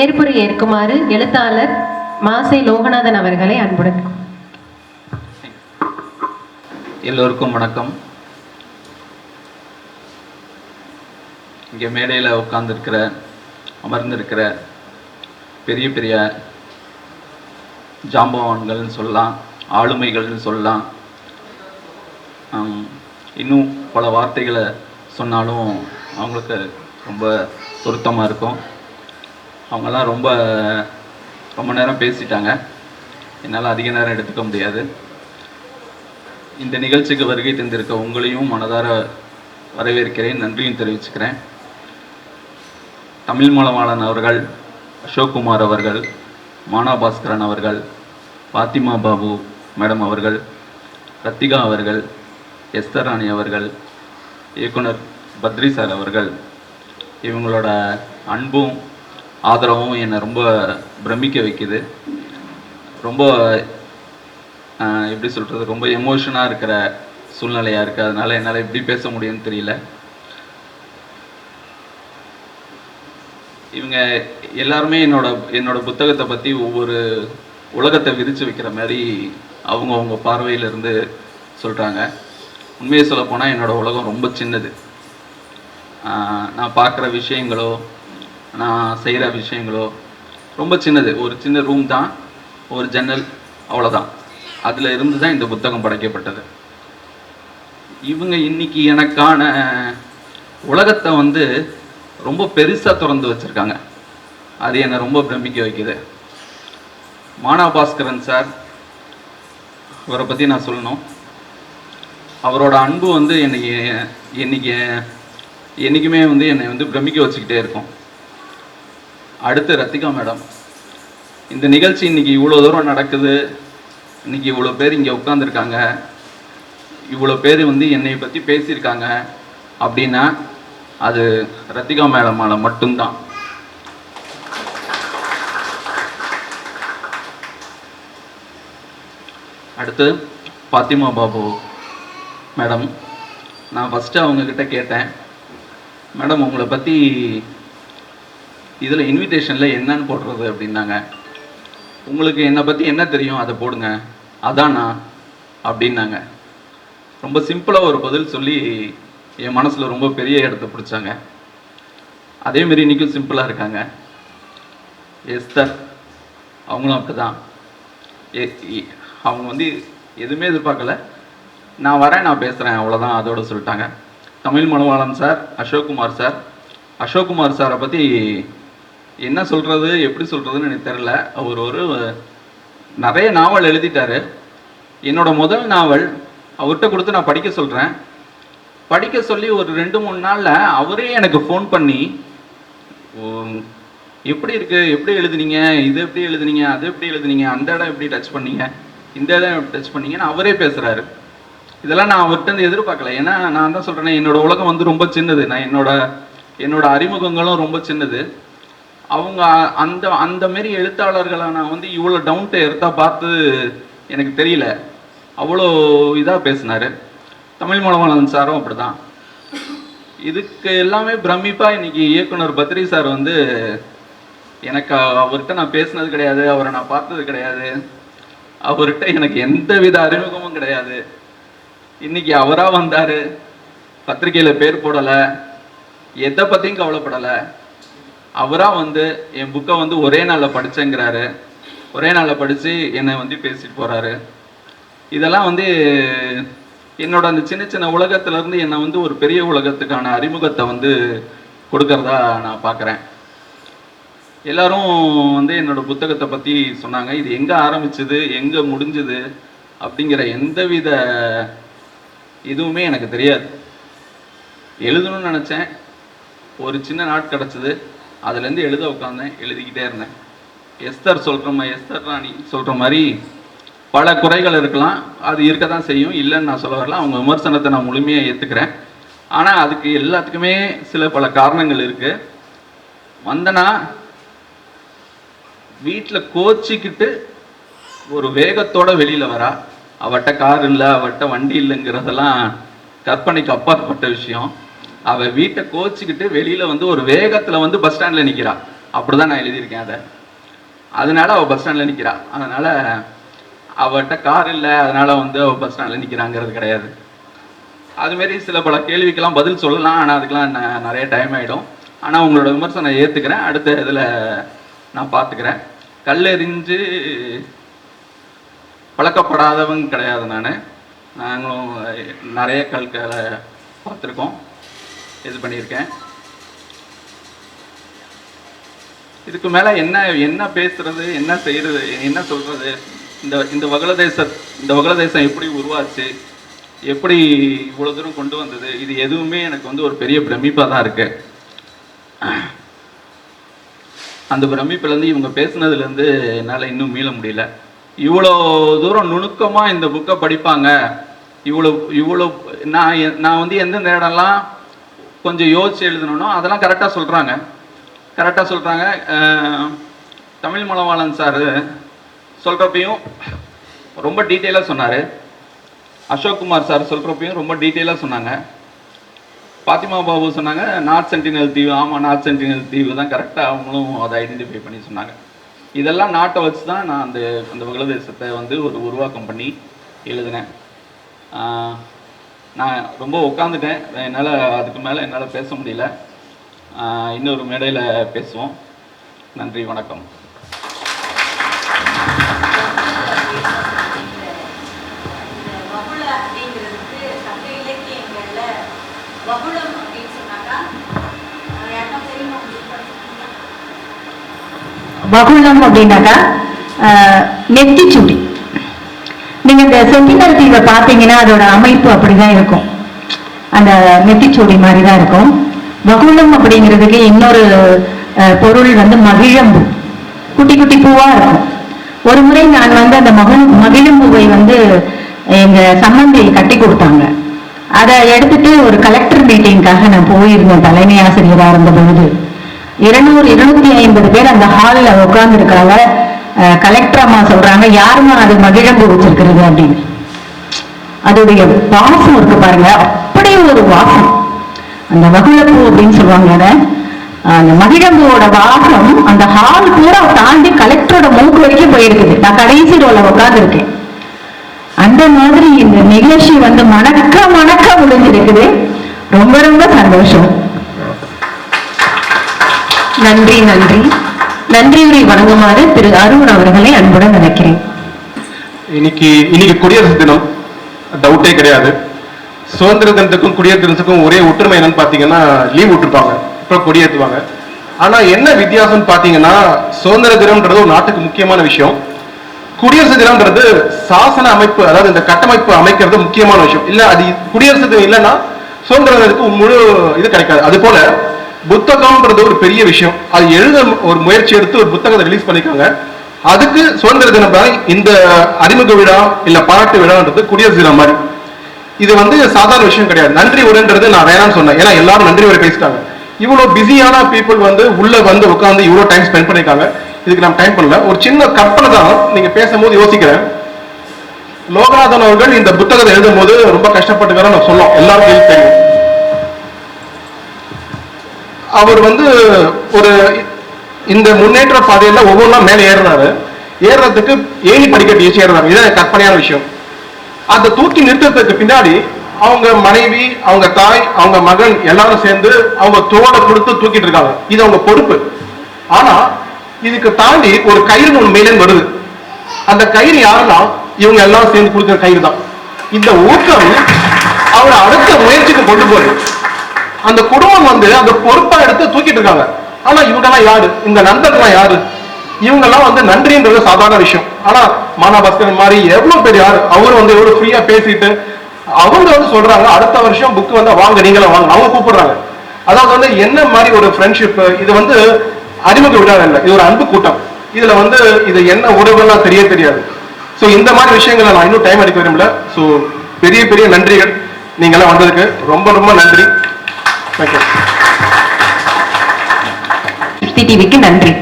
ஏற்புரை ஏற்குமாறு எழுத்தாளர் மாசை லோகநாதன் அவர்களை அன்புடன். எல்லோருக்கும் வணக்கம். இங்கே மேடையில் உட்கார்ந்துருக்கிற அமர்ந்திருக்கிற பெரிய பெரிய ஜாம்பவான்கள்னு சொல்லலாம் ஆளுமைகள்னு சொல்லலாம். இன்னும் பல வார்த்தைகளை சொன்னாலும் அவங்களுக்கு ரொம்ப பொருத்தமாக இருக்கும். அவங்கெல்லாம் ரொம்ப ரொம்ப நேரம் பேசிட்டாங்க. என்னால் அதிக நேரம் எடுத்துக்க முடியாது. இந்த நிகழ்ச்சிக்கு வருகை தந்திருக்க உங்களையும் மனதார வரவேற்கிறேன். நன்றியும் தெரிவிச்சுக்கிறேன். தமிழ் மலவாளன் அவர்கள் அசோக்குமார் அவர்கள் மானா பாஸ்கரன் அவர்கள் பாத்திமா பாபு மேடம் அவர்கள் ரத்திகா அவர்கள் எஸ்தர் ராணி அவர்கள் இயக்குனர் பத்ரி சார் அவர்கள் இவங்களோட அன்பும் ஆதரவும் என்னை ரொம்ப பிரமிக்க வைக்குது. ரொம்ப எப்படி சொல்கிறது ரொம்ப எமோஷனாக இருக்கிற சூழ்நிலையாக இருக்குது அதனால் என்னால் எப்படி பேச முடியும்னு தெரியல. இவங்க எல்லாருமே என்னோட என்னோட புத்தகத்தை பற்றி ஒவ்வொரு உலகத்தை விரித்து வைக்கிற மாதிரி அவங்கவுங்க பார்வையிலிருந்து சொல்கிறாங்க உண்மையை சொல்லப்போனால் என்னோட உலகம் ரொம்ப சின்னது. நான் பார்க்குற விஷயங்களோ நான் செய்கிற விஷயங்களோ ரொம்ப சின்னது. ஒரு சின்ன ரூம் தான் ஒரு ஜன்னல் அவ்வளோதான் அதில் இருந்து தான் இந்த புத்தகம் படைக்கப்பட்டது. இவங்க இன்னைக்கு எனக்கான உலகத்தை வந்து ரொம்ப பெருசாக திறந்து வச்சுருக்காங்க. அது என்னை ரொம்ப பிரமிக்க வைக்குது. மானா பாஸ்கரன் சார் அவரை பற்றி நான் சொல்லணும். அவரோட அன்பு வந்து என்னைக்கு என்னைக்கு என்றைக்குமே வந்து என்னை வந்து பிரமிக்க வச்சுக்கிட்டே இருக்கும். அடுத்து ரத்திகா மேடம். இந்த நிகழ்ச்சி இன்னைக்கு இவ்வளோ தூரம் நடக்குது. இன்னைக்கு இவ்வளோ பேர் இங்கே உட்காந்துருக்காங்க இவ்வளோ பேர் வந்து என்னை பற்றி பேசியிருக்காங்க. அப்படின்னா அது ரத்திகா மேடமால் மட்டும்தான். அடுத்து பாத்திமா பாபு மேடம். நான் ஃபஸ்ட்டு அவங்கக்கிட்ட கேட்டேன். மேடம் உங்களை பற்றி இதில் இன்விடேஷனில் என்னன்னு போடுறது அப்படின்னாங்க. உங்களுக்கு என்னை பற்றி என்ன தெரியும்? அதை போடுங்க. அதானா? அப்படின்னாங்க. ரொம்ப சிம்பிளாக ஒரு பதில் சொல்லி என் மனசில் ரொம்ப பெரிய இடத்த பிடிச்சாங்க. அதேமாரி இன்றைக்கும் சிம்பிளாக இருக்காங்க. எஸ்தர் அவங்களும் அப்படி தான் அவங்க வந்து எதுவுமே எதிர்பார்க்கல. நான் வரேன் நான் பேசுகிறேன் அவ்வளோதான் அதோட சொல்லிட்டாங்க. Tamil Manavalan sir Ashokkumar sir. Ashokkumar சாரை பற்றி என்ன சொல்கிறது எப்படி சொல்கிறதுன்னு எனக்கு தெரில அவர் ஒரு நிறைய நாவல் எழுதிட்டாரு. என்னோட முதல் நாவல் அவர்கிட்ட கொடுத்து நான் படிக்க சொல்கிறேன் படிக்க சொல்லி ஒரு ரெண்டு மூணு நாளில் அவரே எனக்கு ஃபோன் பண்ணி எப்படி இருக்குது எப்படி எழுதுனீங்க? இது எப்படி எழுதுனீங்க? அது எப்படி எழுதுனீங்க? அந்த இடம் எப்படி டச் பண்ணீங்க? இந்த இடம் எப்படி டச் பண்ணீங்கன்னு அவரே பேசுகிறாரு இதெல்லாம் நான் அவர்கிட்ட இருந்து எதிர்பார்க்கல. ஏன்னா நான் தான் சொல்கிறேன் என்னோட உலகம் வந்து ரொம்ப சின்னது. நான் என்னோட என்னோட அறிமுகங்களும் ரொம்ப சின்னது. அவங்க அந்த அந்த மாரி எழுத்தாளர்களை நான் வந்து இவ்வளோ டவுன் டு எர்த்தாக பார்த்து எனக்கு தெரியல. அவ்வளோ இதாக பேசினாரு. தமிழ் மலமலன் சாரும் அப்படிதான். இதுக்கு எல்லாமே பிரமிப்பாக இன்னைக்கு இயக்குனர் பத்ரி சார் வந்து எனக்கு அவர்கிட்ட நான் பேசினது கிடையாது அவரை நான் பார்த்தது கிடையாது. அவர்கிட்ட எனக்கு எந்த வித அறிமுகமும் கிடையாது. இன்னைக்கு அவராக வந்தார். பத்திரிகையில் பேர் போடலை. எதை பற்றியும் கவலைப்படலை. அவராக வந்து என் புக்கை வந்து ஒரே நாளில் படிச்சேங்கிறாரு. ஒரே நாளில் படித்து என்னை வந்து பேசிட்டு போகிறாரு இதெல்லாம் வந்து என்னோட அந்த சின்ன சின்ன உலகத்திலேருந்து என்னை வந்து ஒரு பெரிய உலகத்துக்கான அறிமுகத்தை வந்து கொடுக்கறதா நான் பார்க்குறேன் எல்லாரும் வந்து என்னோட புத்தகத்தை பற்றி சொன்னாங்க. இது எங்கே ஆரம்பிச்சது எங்கே முடிஞ்சது அப்படிங்கிற எந்தவித இதுவுமே எனக்கு தெரியாது. எழுதணும்னு நினச்சேன். ஒரு சின்ன நாட் கிடச்சிது. அதுலேருந்து எழுத உட்காந்தேன் எழுதிக்கிட்டே இருந்தேன். எஸ்தர் சொல்கிற மாதிரி எஸ்தர் ராணி சொல்கிற மாதிரி பல குறைகள் இருக்கலாம். அது இருக்க தான் செய்யும். இல்லைன்னு நான் சொல்ல வரல. அவங்க விமர்சனத்தை நான் முழுமையாக ஏற்றுக்கிறேன் ஆனால் அதுக்கு எல்லாத்துக்குமே சில பல காரணங்கள் இருக்குது வந்தனா வீட்டில் கோச்சிக்கிட்டு ஒரு வேகத்தோட வெளியில் வரா. அவட்ட கார் இல்லை அவட்ட வண்டி இல்லைங்கிறதெல்லாம் கற்பனைக்கு அப்பாற்பட்ட விஷயம். அவ வீட்டை கோச்சிக்கிட்டு வெளியில வந்து ஒரு வேகத்துல வந்து பஸ் ஸ்டாண்ட்ல நிக்கிறா. அப்படிதான் நான் எழுதியிருக்கேன் அதை. அதனால அவள் பஸ் ஸ்டாண்டில் நிற்கிறா அதனால் அவட்ட கார் இல்லை அதனால் வந்து அவள் பஸ் ஸ்டாண்டில் நிற்கிறாங்கிறது கிடையாது. அதுமாரி சில பல கேள்விக்கெல்லாம் பதில் சொல்லலாம். ஆனால் அதுக்கெலாம் நான் நிறைய டைம் ஆகிடும் ஆனால் உங்களோட விமர்சனம் ஏற்றுக்கிறேன் அடுத்த இதில் நான் பார்த்துக்கிறேன் கல்லெறிஞ்சு பழக்கப்படாதவங்க கிடையாது நான். நாங்களும் நிறைய கல்களை பார்த்துருக்கோம். இது பண்ணியிருக்கேன். இதுக்கு மேலே என்ன என்ன பேசுறது என்ன செய்யறது என்ன சொல்றது? இந்த இந்த வகலதேச இந்த வகலதேசம் எப்படி உருவாச்சு? எப்படி இவ்வளோ தூரம் கொண்டு வந்தது? இது எதுவுமே எனக்கு வந்து ஒரு பெரிய பிரமிப்பாக தான் இருக்கு. அந்த பிரமிப்புலேருந்து இவங்க பேசுனதுலேருந்து என்னால் இன்னும் மீள முடியல. இவ்வளோ தூரம் நுணுக்கமாக இந்த புக்கை படிப்பாங்க. இவ்வளோ இவ்வளோ நான் எ- நான் வந்து எந்தெந்த இடம்லாம் கொஞ்சம் யோசிச்சு எழுதணும்னா அதெல்லாம் கரெக்டாக சொல்கிறாங்க கரெக்டாக சொல்கிறாங்க தமிழ் மலவாளன் சார் சொல்கிறப்பையும் ரொம்ப டீட்டெயிலாக சொன்னார். அசோக் குமார் சார் சொல்கிறப்பையும் ரொம்ப டீட்டெயிலாக சொன்னாங்க. பாத்திமா பாபு சொன்னாங்க நார்த் சென்டினல் தீவு. ஆமாம் நார்த் சென்டினல் தீவு தான் கரெக்டாக அவங்களும் அதை ஐடென்டிஃபை பண்ணி சொன்னாங்க. இதெல்லாம் நாட்டை வச்சு தான் நான் அந்த அந்த வங்களாதேசத்தை வந்து ஒரு உருவாக்கம் பண்ணி எழுதினேன். நான் ரொம்ப உட்காந்துட்டேன் என்னால் அதுக்கு மேலே என்னால் பேச முடியல. இன்னொரு மேடையில் பேசுவோம். நன்றி வணக்கம். வகுள வகுளம் அப்படின்னு சொன்னாக்கா தெரியுமா வகுளம் அப்படின்னாக்கா நெத்திச்சுடி. நீங்க இந்த செட்டிநாடு தீவை பார்த்தீங்கன்னா அதோட அமைப்பு அப்படிதான் இருக்கும். அந்த நெத்திச்சுடி மாதிரி தான் இருக்கும். வகுளம் அப்படிங்கிறதுக்கு இன்னொரு பொருள் வந்து மகிழம்பு. குட்டி குட்டி பூவா இருக்கும். ஒரு முறை நான் வந்து அந்த மகிழ் மகிழம்பூவை வந்து எங்க சம்பந்தி கட்டி கொடுத்தாங்க. அதை எடுத்துட்டு ஒரு கலெக்டர் மீட்டிங்காக நான் போயிருந்தேன். தலைமை ஆசிரியராக இருந்த பொழுது. இருநூறு இருநூத்தி ஐம்பது பேர் அந்த ஹாலில் உட்கார்ந்துருக்காங்க கலெக்டர் அம்மா சொல்றாங்க யாருமா அது மகிழம்பு வச்சிருக்கிறது? அப்படின்னு. அதோடைய வாசம் இருக்கு பாருங்க அப்படியே ஒரு வாசம். அந்த மகிழப்பூ அப்படின்னு சொல்லுவாங்க அந்த மகிழம்பூவோட வாசம் அந்த ஹால் பூரா தாண்டி கலெக்டரோட மூக்கு வரைக்கும் போயிருக்குது. நான் கடைசி ரோல உட்கார்ந்து இருக்கேன் அந்த மாதிரி இந்த நிகழ்ச்சி வந்து மணக்க மணக்க முடிஞ்சிருக்குது. ரொம்ப ரொம்ப சந்தோஷம். நன்றி நன்றி. நன்றியுரை வழங்குமாறு திரு அருண் அவர்களை அன்புடன் நினைக்கிறேன் இன்னைக்கு இன்னைக்கு குடியரசு தினம். டவுட்டே கிடையாது. சுதந்திர தினத்துக்கும் குடியரசு தினத்துக்கும் ஒரே ஒற்றுமை என்னன்னு பாத்தீங்கன்னா லீவ் விட்டுருப்பாங்க. இப்போ கொடியேற்றுவாங்க ஆனா என்ன வித்தியாசம்னு பாத்தீங்கன்னா சுதந்திர தினம்ன்றது ஒரு நாட்டுக்கு முக்கியமான விஷயம். குடியரசு தினம்ன்றது சாசன அமைப்பு அதாவது இந்த கட்டமைப்பு அமைக்கிறது முக்கியமான விஷயம். இல்ல அது குடியரசு தினம் இல்லைன்னா சுதந்திர தினத்துக்கு முழு இது கிடைக்காது. அது போல புத்தகம்ன்றது ஒரு பெரிய விஷயம். அது எழுத ஒரு முயற்சி எடுத்து ஒரு புத்தகத்தை ரிலீஸ் பண்ணிக்கோங்க. அதுக்கு சுதந்திர தினம் தான் இந்த அறிமுக விழா இல்ல பாராட்டு விழான்றது குடியரசு தினம் மாதிரி. இது வந்து சாதாரண விஷயம் கிடையாது. நன்றி உரைன்றது நான் வேணாம்னு சொன்னேன். ஏன்னா எல்லாரும் நன்றி உரை பேசிட்டாங்க. இவ்வளவு பிஸியான பீப்புள் வந்து உள்ள வந்து உட்காந்து இவ்வளவு டைம் ஸ்பெண்ட் பண்ணிருக்காங்க. இதுக்கு நான் டைம் பண்ணல. ஒரு சின்ன கற்பனை தான் நீங்க பேசும்போது யோசிக்கிறேன். லோகநாதன் அவர்கள் இந்த புத்தகத்தை எழுதும் போது ரொம்ப கஷ்டப்பட்டுக்கிறோம் நான் சொல்லலாம். எல்லாருக்கும் தெரியும். அவர் வந்து ஒரு இந்த முன்னேற்ற பாதையில ஒவ்வொன்றா மேலே ஏறுறாரு. ஏறுறதுக்கு ஏணி படிக்கட்டு ஈஸியாக ஏறுறாங்க இதே கற்பனையான விஷயம். அந்த தூக்கி நிறுத்தத்துக்கு பின்னாடி அவங்க மனைவி அவங்க தாய் அவங்க மகன் எல்லாரும் சேர்ந்து அவங்க தோலை கொடுத்து தூக்கிட்டு இருக்காங்க. இது அவங்க பொறுப்பு. ஆனா இதுக்கு தாண்டி ஒரு கயிறு ஒன்று மேலே வருது. அந்த கயிறு யாரெல்லாம் இவங்க எல்லாம் சேர்ந்து கொடுக்குற கயிறு தான். இந்த ஊக்கம் அவரை அடுத்த முயற்சிக்கு கொண்டு போகுது. அந்த குடும்பம் வந்து அந்த பொறுப்பை எடுத்து தூக்கிட்டு இருக்காங்க. ஆனா இவங்கெல்லாம் யாரு? இந்த நண்பர்கள்லாம் யாரு? இவங்கெல்லாம் வந்து நன்றின்றது சாதாரண விஷயம். ஆனா மானாபாஸ்கரன் மாதிரி எவ்வளவு பேர் யாரு? அவரு வந்து எவ்வளவு ஃப்ரீயா பேசிட்டு அவங்க வந்து சொல்றாங்க அடுத்த வருஷம் புக் வந்து வாங்க நீங்களும் வாங்க அவங்க கூப்பிடுறாங்க. அதாவது வந்து என்ன மாதிரி ஒரு ஃப்ரெண்ட்ஷிப் இது வந்து அறிமுக விழா இல்லை இது ஒரு அன்பு கூட்டம். இதுல வந்து இது என்ன உறவுலாம் தெரிய தெரியாது. ஸோ இந்த மாதிரி விஷயங்களை நான் இன்னும் டைம் எடுக்க விரும்பல. ஸோ பெரிய பெரிய நன்றிகள். நீங்க எல்லாம் வந்ததுக்கு ரொம்ப ரொம்ப நன்றி. தேங்க்யூ டிவிக்கு நன்றி